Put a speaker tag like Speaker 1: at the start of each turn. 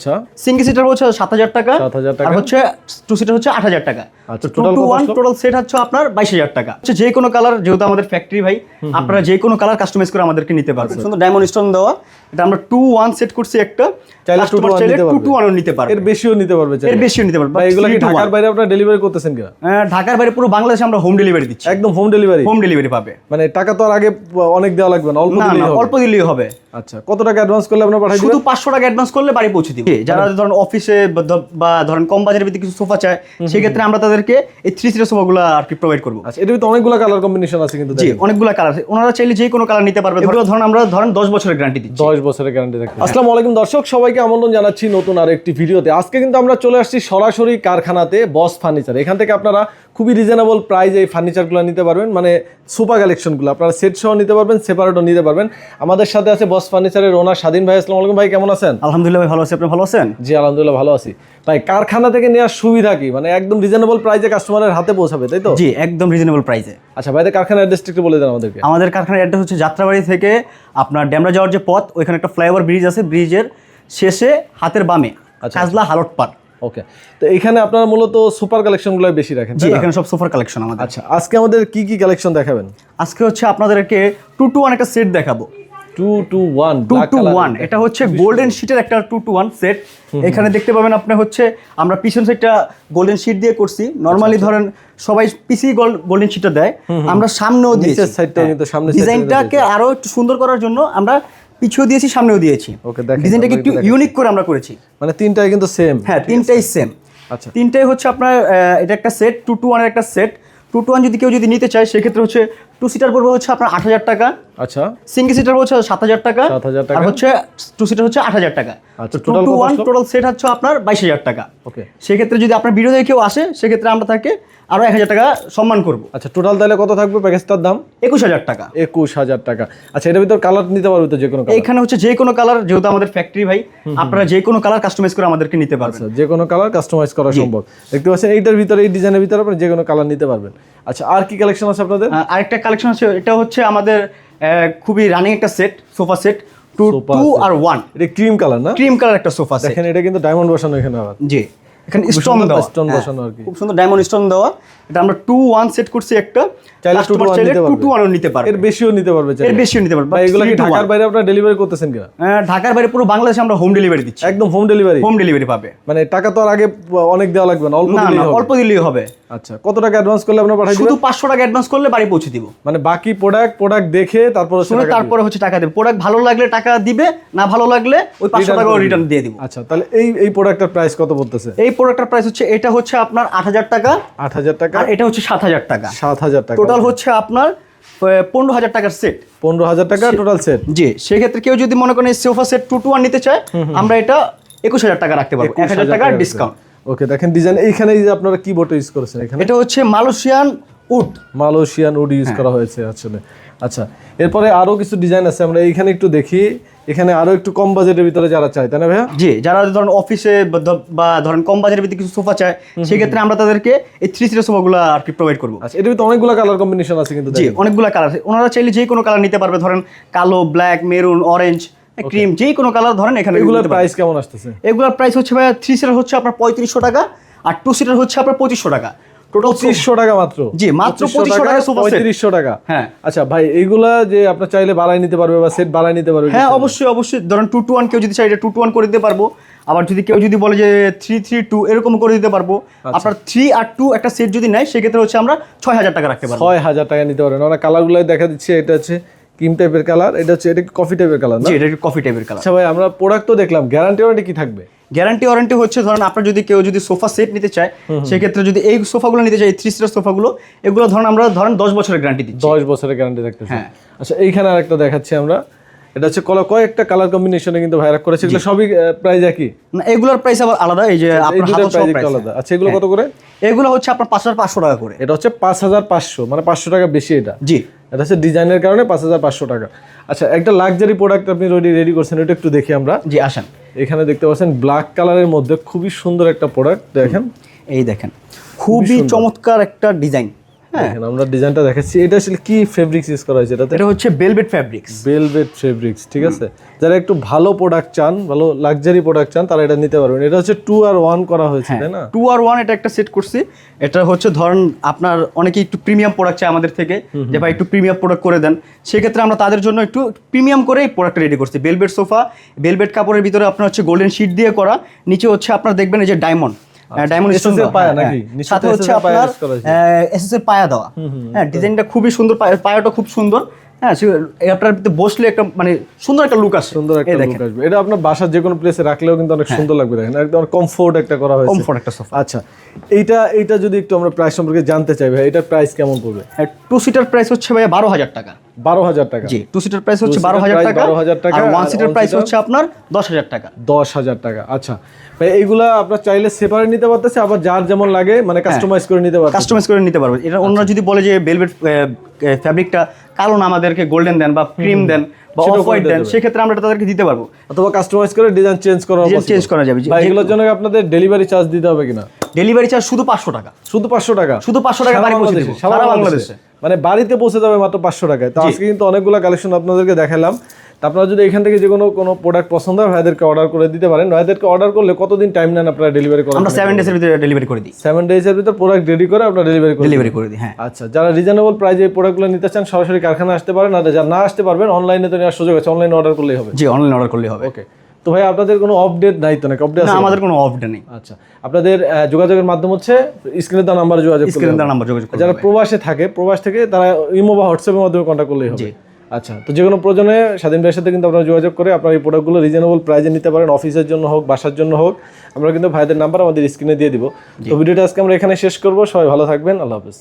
Speaker 1: আচ্ছা।
Speaker 2: Single seater হচ্ছে সাত হাজার টাকা।
Speaker 1: 7,000 টাকা।
Speaker 2: আর হচ্ছে টু সিটার হচ্ছে আট হাজার টাকা।
Speaker 1: আচ্ছা, total
Speaker 2: two one total set হচ্ছে আপনার বাইশ হাজার টাকা। হচ্ছে যে কোনো কালার যেহেতু আমাদের ফ্যাক্টরি ভাই আপনারা যে কোনো কালার কাস্টমাইজ করে আমাদেরকে নিতে পারবেন। সুন্দর ডায়মন্ড স্টোন দেওয়া। এটা আমরা টু ওয়ান সেট করছি একটা
Speaker 1: চাইলে two to
Speaker 2: কাস্টমার
Speaker 1: one
Speaker 2: চাইলে
Speaker 1: নিতে
Speaker 2: টু টু ওয়ানও নিতে পারবে।
Speaker 1: এর বেশিও নিতে পারবে
Speaker 2: এর বেশিও নিতে পারবে
Speaker 1: এগুলো কি ঢাকার বাইরে আপনারা ডেলিভারি করতেছেন কিনা?
Speaker 2: ঢাকার বাইরে পুরো বাংলাদেশে আমরা হোম ডেলিভারি দিচ্ছি।
Speaker 1: একদম হোম ডেলিভারি
Speaker 2: হোম ডেলিভারি পাবে।
Speaker 1: মানে টাকা তো আর আগে অনেক দেওয়া লাগবে না অল্প দিলেই হবে।
Speaker 2: অল্প দিলেই হবে।
Speaker 1: আচ্ছা কত টাকা অ্যাডভান্স করলে আপনারা পাঠাই
Speaker 2: শুধু
Speaker 1: দিবেন?
Speaker 2: পাঁচশো টাকা অ্যাডভান্স করলে বাড়ি পৌঁছে দিবে। যারা ধরেন অফিসে বা ধরেন কম ভিত্তিক কিছু সোফা চায় সেক্ষেত্রে আমরা তাদেরকে এই থ্রি সিটার সোফাগুলো আর কি প্রোভাইড করব।
Speaker 1: আচ্ছা এটার ভিতরে অনেকগুলো কালার কম্বিনেশন আছে কিন্তু
Speaker 2: জি। অনেকগুলো কালার আছে। ওনারা চাইলে যে কোনো কালার নিতে পারবে। ধরেন আমরা ধরেন দশ বছরের গ্যারান্টি দিচ্ছি।
Speaker 1: দশ বছরের গ্যারান্টি থাকবে। আসসালামু আলাইকুম দর্শক, সবাইকে আমন্ত্রণ জানাচ্ছি নতুন আর একটি ভিডিওতে। আজকে কিন্তু আমরা চলে আসছি সরাসরি কারখানাতে বস ফার্নিচার এখান থেকে আপনারা খুবই রিজনেবল প্রাইজে এই ফার্নিচারগুলো নিতে পারবেন মানে সুপার কালেকশনগুলো আপনারা সেট সহ নিতে পারবেন সেপারেটও নিতে পারবেন। আমাদের সাথে আছে বস ফার্নিচারের ওনার স্বাধীন ভাই আসসালামু আলাইকুম ভাই কেমন আছেন?
Speaker 2: আলহামদুলিল্লাহ ভাই ভালো আছে। আপনি ভালো আছেন?
Speaker 1: জি আলহামদুলিল্লাহ ভালো আছি। ভাই কারখানা থেকে নেওয়ার সুবিধা কি? মানে একদম রিজনেবল প্রাইজে কাস্টমারের হাতে পৌঁছাবে তাই তো?
Speaker 2: জি একদম রিজনেবল প্রাইসে
Speaker 1: আচ্ছা ভাইদের কারখানার অ্যাড্রেসটা একটু বলে দেন আমাদেরকে।
Speaker 2: আমাদের কারখানার অ্যাড্রেস হচ্ছে যাত্রাবাড়ি থেকে আপনার ড্যামরা যাওয়ার যে পথ ওইখানে একটা ফ্লাইওভার ব্রিজ আছে। ব্রিজের শেষে হাতের বামে
Speaker 1: আচ্ছা।
Speaker 2: কাজলা হালট পার
Speaker 1: ওকে তো এখানে আপনারা মূলত সুপার কালেকশনগুলো বেশি রাখেন
Speaker 2: জি এখানে সব সোফার কালেকশন আমাদের।
Speaker 1: আচ্ছা আজকে আমাদের কি কি কালেকশন দেখাবেন?
Speaker 2: আজকে হচ্ছে আপনাদেরকে টু টু ওয়ান একটা সেট দেখাবো।
Speaker 1: Two two one
Speaker 2: two two one এটা হচ্ছে গোল্ডেন শিটের একটা টু টু ওয়ান সেট এখানে দেখতে পাবেন আপনি হচ্ছে আমরা পিছন সাইডটা গোল্ডেন শিট দিয়ে করছি। নর্মালি
Speaker 1: আচ্ছা,
Speaker 2: ধরেন সবাই পিসি গোল্ডেন শিটটা দেয়। আমরা সামনেও দিয়েছি।
Speaker 1: নিচের সাইডটাও কিন্তু সামনের
Speaker 2: ডিজাইনটাকে আরও একটু সুন্দর করার জন্য আমরা পিছিয়েও দিয়েছি সামনেও দিয়েছি।
Speaker 1: ওকে দেখেন,
Speaker 2: ডিজাইনটাকে একটু ইউনিক করে আমরা করেছি।
Speaker 1: মানে তিনটাই কিন্তু সেম
Speaker 2: হ্যাঁ তিনটাই সেম
Speaker 1: আচ্ছা।
Speaker 2: তিনটাই হচ্ছে আপনার এটা একটা সেট টু টু ওয়ানের একটা সেট টু টু ওয়ান যদি কেউ যদি নিতে চায় সেক্ষেত্রে হচ্ছে টু সিটার পড়বে হচ্ছে আপনার আট হাজার টাকা।
Speaker 1: আচ্ছা।
Speaker 2: সিঙ্গেল সিটার হচ্ছে সাত হাজার টাকা।
Speaker 1: 7,000 টাকা।
Speaker 2: আর হচ্ছে টু সিটার হচ্ছে আট হাজার টাকা।
Speaker 1: আচ্ছা,
Speaker 2: two two one total set হচ্ছে আপনার বাইশ হাজার টাকা।
Speaker 1: ওকে
Speaker 2: সেক্ষেত্রে যদি আপনার ভিডিও দেখে কেউ আসে সেক্ষেত্রে আমরা তাকে আরও এক হাজার টাকা সম্মান করব।
Speaker 1: আচ্ছা টোটাল তাহলে কত থাকবে প্যাকেজটার দাম?
Speaker 2: একুশ হাজার টাকা।
Speaker 1: একুশ হাজার টাকা। আচ্ছা এটার ভিতর কালার নিতে পারবে তো যে কোনো
Speaker 2: এইখানে হচ্ছে যে কোনো কালার যেহেতু আমাদের ফ্যাক্টরি ভাই আপনারা যে কোনো কালার কাস্টমাইজ করে আমাদেরকে নিতে পারবেন।
Speaker 1: আচ্ছা যে কোনো কালার কাস্টমাইজ করা সম্ভব। দেখতে পাচ্ছেন এইটার ভিতরে এই ডিজাইনের ভিতরে আপনি যে কোনো কালার নিতে পারবেন। আচ্ছা আর কি কালেকশন আছে আপনাদের?
Speaker 2: আরেকটা কালেকশন আছে এটা হচ্ছে আমাদের খুবই রানিং একটা set sofa set two two আর ওয়ান
Speaker 1: এটা ক্রিম কালার না?
Speaker 2: ক্রিম কালার একটা সোফা সেট
Speaker 1: এখানে এটা কিন্তু ডায়মন্ড বসানো এখানে আবার।
Speaker 2: জি এখানে স্টোন দেওয়া।
Speaker 1: stone
Speaker 2: হ্যাঁ,
Speaker 1: বসানো আর কি।
Speaker 2: খুব সুন্দর ডায়মন্ড স্টোন দেওয়া। এটা আমরা টু ওয়ান সেট করছি একটা
Speaker 1: চাইলে
Speaker 2: টু
Speaker 1: পারবে।
Speaker 2: টু ওয়ানও নিতে পারবে।
Speaker 1: এর বেশিও নিতে পারবে
Speaker 2: এর বেশিও নিতে পারবে
Speaker 1: এগুলো কি ঢাকার বাইরে আপনারা ডেলিভারি করতেছেন কিনা?
Speaker 2: আহ, ঢাকার বাইরে পুরো বাংলাদেশে আমরা হোম ডেলিভারি দিচ্ছি।
Speaker 1: একদম হোম ডেলিভারি
Speaker 2: হোম ডেলিভারি পাবে।
Speaker 1: মানে টাকা তো আর আগে অনেক দেওয়া লাগবে না অল্প দিলেই হবে।
Speaker 2: অল্প দিলেই হবে।
Speaker 1: আচ্ছা কত টাকা অ্যাডভান্স করলে আপনারা পাঠাই
Speaker 2: শুধু
Speaker 1: দিবেন?
Speaker 2: পাঁচশো টাকা অ্যাডভান্স করলে বাড়ি পৌঁছে দিব।
Speaker 1: মানে বাকি প্রোডাক্ট প্রোডাক্ট দেখে তারপরে
Speaker 2: শুনে তারপরে হচ্ছে টাকা দেবে। প্রোডাক্ট ভালো লাগলে টাকা দিবে না ভালো লাগলে ওই পাঁচশো
Speaker 1: Return
Speaker 2: টাকা রিটার্ন দিয়ে দিব।
Speaker 1: আচ্ছা তাহলে এই এই প্রোডাক্টের প্রাইস কত পড়তেছে
Speaker 2: এই প্রোডাক্টের প্রাইস হচ্ছে এটা হচ্ছে আপনার আট হাজার টাকা।
Speaker 1: আট হাজার টাকা।
Speaker 2: আর এটা হচ্ছে সাত হাজার টাকা।
Speaker 1: সাত হাজার টাকা।
Speaker 2: টোটাল হচ্ছে আপনার পনেরো হাজার টাকার সেট
Speaker 1: পনেরো হাজার টাকা টোটাল সেট
Speaker 2: জি সেক্ষেত্রে কেউ যদি মনে করেন sofa set two two one নিতে চায় আমরা এটা একুশ হাজার টাকা রাখতে পারব। এক হাজার টাকা ডিসকাউন্ট
Speaker 1: ওকে দেখেন ডিজাইন এইখানে এই যে আপনারা কি বোর্ড ইউজ করেছেন এখানে
Speaker 2: এটা হচ্ছে Malaysian wood
Speaker 1: Malaysian wood use করা হয়েছে আসলে। আচ্ছা এরপরে আরও কিছু ডিজাইন আছে আমরা এইখানে একটু দেখি। এখানে আরও একটু কম বাজেটের ভিতরে যারা চায় তাই না ভাইয়া?
Speaker 2: জি যারা ধরেন অফিসে বা ধরেন কম বাজেটের ভিতরে কিছু সোফা চায় সেক্ষেত্রে আমরা তাদেরকে এই থ্রি সিটার সোফা সোফাগুলো আর কি প্রোভাইড করব।
Speaker 1: আচ্ছা এটার ভিতরে অনেকগুলো কালার কম্বিনেশন আছে কিন্তু
Speaker 2: জি। অনেকগুলো কালার আছে। ওনারা চাইলে যে কোনো কালার নিতে পারবে ধরেন কালো ব্ল্যাক মেরুন অরেঞ্জ ক্রিম যে কোনো কালার ধরেন এখানে
Speaker 1: এগুলোর প্রাইস কেমন আসতেছে?
Speaker 2: এগুলোর প্রাইস হচ্ছে ভাই থ্রি সিটার হচ্ছে আপনার পঁয়ত্রিশশো টাকা আর টু সিটার হচ্ছে আপনার পঁচিশশো টাকা। টোটাল
Speaker 1: পঁচিশশো টাকা মাত্র।
Speaker 2: জি, মাত্র 2500 টাকা।
Speaker 1: পঁয়ত্রিশশো টাকা।
Speaker 2: হ্যাঁ।
Speaker 1: আচ্ছা ভাই এইগুলা যে আপনার চাইলে বাড়াই নিতে পারবে বা সেট বাড়াই নিতে পারবে
Speaker 2: হ্যাঁ অবশ্যই অবশ্যই। ধরেন টু টু ওয়ান কেউ যদি চাই এটা টু টু ওয়ান করে দিতে পারব। আবার যদি কেউ যদি বলে যে থ্রি থ্রি টু এরকম করে দিতে পারব।
Speaker 1: আচ্ছা।
Speaker 2: আপনার থ্রি আর টু একটা সেট যদি নেয় সেক্ষেত্রে হচ্ছে আমরা ছয় হাজার টাকা রাখতে পারব।
Speaker 1: ছয় হাজার টাকা নিতে পারেন আমরা কালারগুলো দেখা দিচ্ছি এটা হচ্ছে ক্রিম টাইপের কালার এটা হচ্ছে এটা কফি টাইপের কালার না?
Speaker 2: এটা কফি টাইপের কালার।
Speaker 1: আচ্ছা ভাই আমরা প্রোডাক্ট তো দেখলাম। গ্যারান্টি ওয়ারেন্টি কি থাকবে?
Speaker 2: গ্যারান্টি ওয়ারেন্টি হচ্ছে ধরেন আপনার যদি কেউ যদি সোফা সেট নিতে চায় সেক্ষেত্রে যদি এই সোফাগুলো নিতে চায় থ্রি সিটার সোফাগুলো এগুলো ধরেন আমরা ধরেন দশ বছরের গ্যারান্টি দিচ্ছি।
Speaker 1: দশ বছরের গ্যারান্টি থাকতেছে
Speaker 2: হ্যাঁ।
Speaker 1: আচ্ছা এইখানে আরেকটা দেখাচ্ছি আমরা। এটা হচ্ছে কল কয়েকটা কালার কম্বিনেশনে কিন্তু ভাইরা করেছে। এগুলো সবই প্রাইস একই?
Speaker 2: না এগুলোর প্রাইস আবার আলাদা এই যে আপনার হাতের সব
Speaker 1: প্রাইস আলাদা। আচ্ছা এগুলো কত করে?
Speaker 2: এগুলো হচ্ছে আপনার পাঁচ হাজার পাঁচশো টাকা করে।
Speaker 1: এটা হচ্ছে পাঁচ হাজার পাঁচশো মানে পাঁচশো টাকা বেশি এটা।
Speaker 2: জি।
Speaker 1: এটা হচ্ছে ডিজাইনের কারণে পাঁচ হাজার পাঁচশো টাকা। আচ্ছা একটা লাক্সারি প্রোডাক্ট আপনি রেডি রেডি করছেন এটা একটু দেখি আমরা।
Speaker 2: জি আসেন।
Speaker 1: এখানে দেখতে পাচ্ছেন ব্ল্যাক কালারের মধ্যে খুবই সুন্দর একটা প্রোডাক্ট দেখেন।
Speaker 2: এই দেখেন। খুবই চমৎকার একটা ডিজাইন
Speaker 1: দেখেন আমরা ডিজাইনটা দেখাচ্ছি। এটা আসলে কি ফেব্রিক্স ইউজ করা হয়েছে এটাতে?
Speaker 2: এটা হচ্ছে বেলভেট ফ্যাব্রিক্স
Speaker 1: ভেলভেট ফেব্রিক্স ঠিক আছে? যারা একটু ভালো প্রোডাক্ট চান ভালো লাক্সারি প্রোডাক্ট চান তারা এটা নিতে পারবেন। এটা হচ্ছে টু আর ওয়ান করা হয়েছে তাই না?
Speaker 2: টু আর ওয়ান এটা একটা সেট করছি। এটা হচ্ছে ধরেন আপনার অনেকে একটু প্রিমিয়াম প্রোডাক্ট চায় আমাদের থেকে যে ভাই একটু প্রিমিয়াম প্রোডাক্ট করে দেন। সেক্ষেত্রে আমরা তাদের জন্য একটু প্রিমিয়াম করে এই প্রোডাক্টটা রেডি করছি। বেলভেট সোফা বেলভেট কাপড়ের ভিতরে আপনার হচ্ছে গোল্ডেন শিট দিয়ে করা। নিচে হচ্ছে আপনার দেখবেন এই যে ডায়মন্ড ডায়মন্ড
Speaker 1: SS পায়া নাকি?
Speaker 2: সাথে হচ্ছে আপনার। এসএস এর পায়া দেওয়া হ্যাঁ ডিজাইনটা খুবই সুন্দর পায়া- পায়াটা খুব সুন্দর হ্যাঁ আপনার বসলে একটা মানে সুন্দর একটা লুক আসে
Speaker 1: সুন্দর একটা লুক আসবে। এটা আপনার বাসার যে কোনো প্লেসে রাখলেও কিন্তু অনেক সুন্দর লাগবে দেখেন। একদম কমফোর্ট একটা করা হয়েছে।
Speaker 2: কমফোর্ট একটা সোফা
Speaker 1: আচ্ছা এইটা এইটা যদি একটু আমরা প্রাইস সম্পর্কে জানতে চাই ভাই এটার প্রাইস কেমন পড়বে?
Speaker 2: টু সিটার প্রাইস হচ্ছে ভাই বারো হাজার টাকা।
Speaker 1: বারো হাজার টাকা।
Speaker 2: জি টু সিটার প্রাইস হচ্ছে বারো হাজার টাকা।
Speaker 1: 12,000 টাকা,
Speaker 2: ওয়ান সিটার প্রাইস হচ্ছে আপনার দশ হাজার টাকা।
Speaker 1: দশ হাজার টাকা আচ্ছা। ভাই এইগুলা আপনার চাইলে সেপারেট নিতে পারতেছে আবার যার যেমন লাগে মানে কাস্টমাইজ করে নিতে পারতেছে।
Speaker 2: কাস্টমাইজ করে নিতে পারবে। এটা অন্যরা
Speaker 1: আচ্ছা।
Speaker 2: যদি বলে যে ভেলভেট ফ্যাব্রিকটা কালো না আমাদেরকে গোল্ডেন দেন বা ক্রিম দেন বা অফ হোয়াইট দেন সেক্ষেত্রে আমরা তাদেরকে দিতে পারব।
Speaker 1: অথবা কাস্টমাইজ করে ডিজাইন চেঞ্জ করা
Speaker 2: চেঞ্জ করা যাবে,
Speaker 1: এগুলোর জন্য আপনাদের ডেলিভারি চার্জ দিতে হবে কিনা?
Speaker 2: ডেলিভারি চার্জ শুধু পাঁচশো টাকা।
Speaker 1: শুধু পাঁচশো টাকা?
Speaker 2: শুধু 500 টাকা বাড়ি পৌঁছে
Speaker 1: বাংলাদেশে, সারা বাংলাদেশে। মানে বাড়িতে পৌঁছে যাবে মাত্র পাঁচশো টাকায়। তো আজকে কিন্তু অনেকগুলো কালেকশন আপনাদেরকে দেখালাম। তা আপনারা যদি এখান থেকে যে কোনো কোনো প্রোডাক্ট পছন্দ হয় ভাইদেরকে অর্ডার করে দিতে পারেন। ভাইদেরকে অর্ডার করলে কতদিন টাইম নেন আপনারা ডেলিভারি করেন
Speaker 2: আমরা সেভেন ডেজের ভিতরে ডেলিভারি করে দিই।
Speaker 1: সেভেন ডেজের ভিতরে প্রোডাক্ট রেডি করে আপনারা ডেলিভারি করে
Speaker 2: ডেলিভারি করে দিই হ্যাঁ।
Speaker 1: আচ্ছা যারা রিজনেবল প্রাইজে এই প্রোডাক্টগুলো নিতে চান সরাসরি কারখানা আসতে পারেন। আর যারা না আসতে পারবেন অনলাইনে তো নেওয়ার সুযোগ আছে অনলাইনে অর্ডার করলেই হবে।
Speaker 2: জি অনলাইন অর্ডার করলে হবে।
Speaker 1: ওকে তো ভাই আপনাদের কোনো আপডেট নাই তো নাকি? আপডেট
Speaker 2: না
Speaker 1: আছে?
Speaker 2: আমাদের কোনো অফডে নেই।
Speaker 1: আচ্ছা আপনাদের যোগাযোগের মাধ্যম হচ্ছে স্ক্রিনে দেওয়া নাম্বার যোগাযোগ
Speaker 2: স্ক্রিনে দেওয়া নাম্বার যোগাযোগ
Speaker 1: যারা প্রবাসে থাকে প্রবাস থেকে তারা ইমো বা হোয়াটসঅ্যাপের মাধ্যমে কন্ট্যাক্ট করলেই হবে। আচ্ছা তো যে কোনো প্রয়োজনে স্বাধীন ভাইয়ের সাথে কিন্তু আপনারা যোগাযোগ করে আপনার এই প্রোডাক্টগুলো রিজনেবল প্রাইজে নিতে পারেন অফিসের জন্য হোক বাসার জন্য হোক আমরা কিন্তু ভাইদের নাম্বার আমাদের স্ক্রিনে দিয়ে দিব। তো ভিডিওটা আজকে আমরা এখানে শেষ করব সবাই ভালো থাকবেন আল্লাহ হাফিজ।